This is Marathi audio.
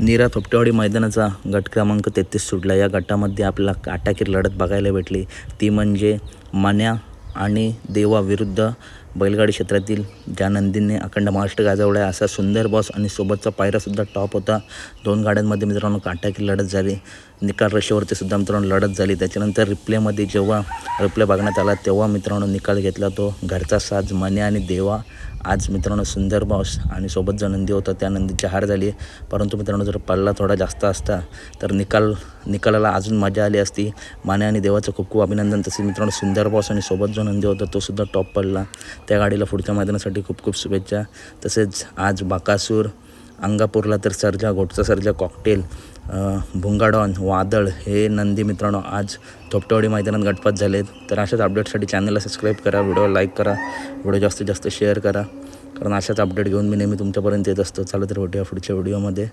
नीरा थोपटेवाडी मैदानाचा गट क्रमांक तेहतीस सुटला. या गटामध्ये आपल्याला काटाकीर लढत बघायला भेटली. ती म्हणजे मन्या आणि देवा विरुद्ध बैलगाडी क्षेत्रातील ज्या नंदींनी अखंड महाराष्ट्र गाजवला आहे असा सुंदर बॉस आणि सोबतचा पायरासुद्धा टॉप होता. दोन गाड्यांमध्ये मित्रांनो काटाकी लढत झाली. निकाल रेषेवरती सुद्धा मित्रांनो लढत झाली. त्याच्यानंतर रिप्लेमध्ये जेव्हा रिप्ले बघण्यात आला तेव्हा मित्रांनो निकाल घेतला तो घरचा साज मने आणि देवा. आज मित्रांनो सुंदर बॉस आणि सोबत जो नंदी होता. त्या नंदीची हार झाली. परंतु मित्रांनो जर पल्ला थोडा जास्त असता तर निकाल निकालाला अजून मजा आली असती. माने आणि देवाचं खूप खूप अभिनंदन. तसेच मित्रांनो सुंदर बॉस आणि सोबत जो नंदी होता तो सुद्धा टॉप पडला. त्या गाडीला पुढच्या मैदानासाठी खूप खूप शुभेच्छा. तसेच आज बाकासूर अंगापूरला तर सर्जा गोटचा सर्जा कॉकटेल भुंगाडॉन वादळ हे नंदी मित्रांनो आज थोपटवाडी मैदानात गटपात झालेत. तर अशाच अपडेटसाठी चॅनलला सबस्क्राईब करा व्हिडिओ लाईक करा व्हिडिओ जास्तीत जास्त शेअर करा. कारण अशाच अपडेट घेऊन मी नेहमी तुमच्यापर्यंत येत असतो. चालत तर भेटूया पुढच्या व्हिडिओमध्ये